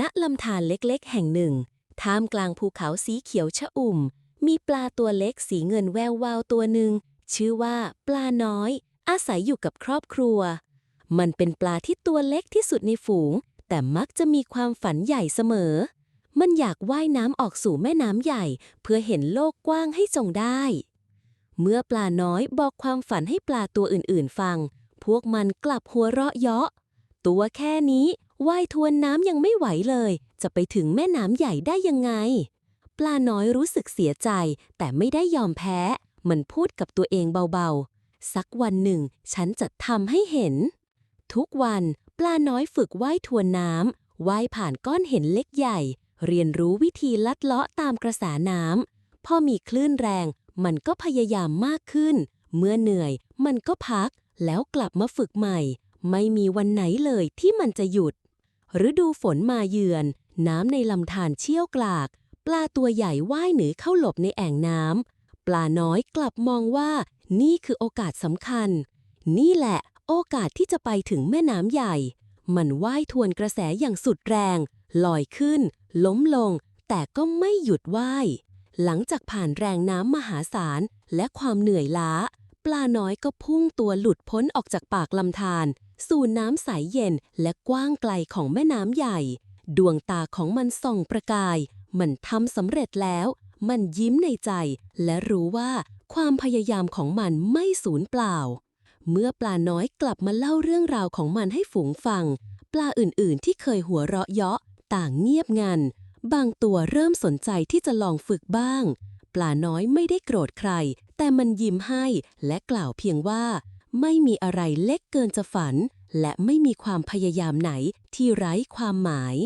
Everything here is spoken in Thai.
ณลำธารเล็กๆ แห่งหนึ่ง ท่ามกลางภูเขาสีเขียวชะอุ่ม มีปลาตัวเล็กสีเงินแวววาวตัวหนึ่ง ชื่อว่าปลาน้อย อาศัยอยู่กับครอบครัว มันเป็นปลาที่ตัวเล็กที่สุดในฝูง แต่มักจะมีความฝันใหญ่เสมอ มันอยากว่ายน้ำออกสู่แม่น้ำใหญ่ เพื่อเห็นโลกกว้างให้จงได้ เมื่อปลาน้อยบอกความฝันให้ปลาตัวอื่นๆ ฟัง พวกมันกลับหัวเราะเยาะ ตัวแค่นี้ ว่ายทวนน้ำยังไม่ไหวเลย จะไปถึงแม่น้ำใหญ่ได้ยังไง ปลาน้อยรู้สึกเสียใจ แต่ไม่ได้ยอมแพ้ มันพูดกับตัวเองเบาๆ สักวันหนึ่ง ฉันจะทำให้เห็น ทุกวันปลาน้อยฝึกว่ายทวนน้ำว่ายผ่านก้อนเห็นเล็กใหญ่ เรียนรู้วิธีลัดเลาะตามกระแสน้ำพอมีคลื่นแรง มันก็พยายามมากขึ้น เมื่อเหนื่อย มันก็พัก แล้วกลับมาฝึกใหม่ ไม่มีวันไหนเลยที่มันจะหยุด ฤดูฝนมาเยือน น้ำในลำธารเชี่ยวกราก ปลาตัวใหญ่ว่ายหนีเข้าหลบในแอ่งน้ำ ปลาน้อยกลับมองว่า นี่คือโอกาสสำคัญ นี่แหละโอกาสที่จะไปถึงแม่น้ำใหญ่ มันว่ายทวนกระแสอย่างสุดแรง ลอยขึ้น ล้มลง แต่ก็ไม่หยุดว่าย หลังจากผ่านแรงน้ำมหาศาลและความเหนื่อยล้า ปลาน้อยก็พุ่งตัวหลุดพ้นออกจากปากลำธาร สู่น้ำใสเย็นและกว้างไกลของแม่น้ำใหญ่ ดวงตาของมันส่องประกาย มันทำสำเร็จแล้ว มันยิ้มในใจ และรู้ว่าความพยายามของมันไม่สูญเปล่า เมื่อปลาน้อยกลับมาเล่าเรื่องราวของมันให้ฝูงฟัง ปลาอื่นๆ ที่เคยหัวเราะเยาะต่างเงียบงัน บางตัวเริ่มสนใจที่จะลองฝึกบ้าง ปลาน้อยไม่ได้โกรธใคร แต่มันยิ้มให้และกล่าวเพียงว่า ไม่มีอะไรเล็กเกินจะฝัน และไม่มีความพยายามไหนที่ไร้ความหมาย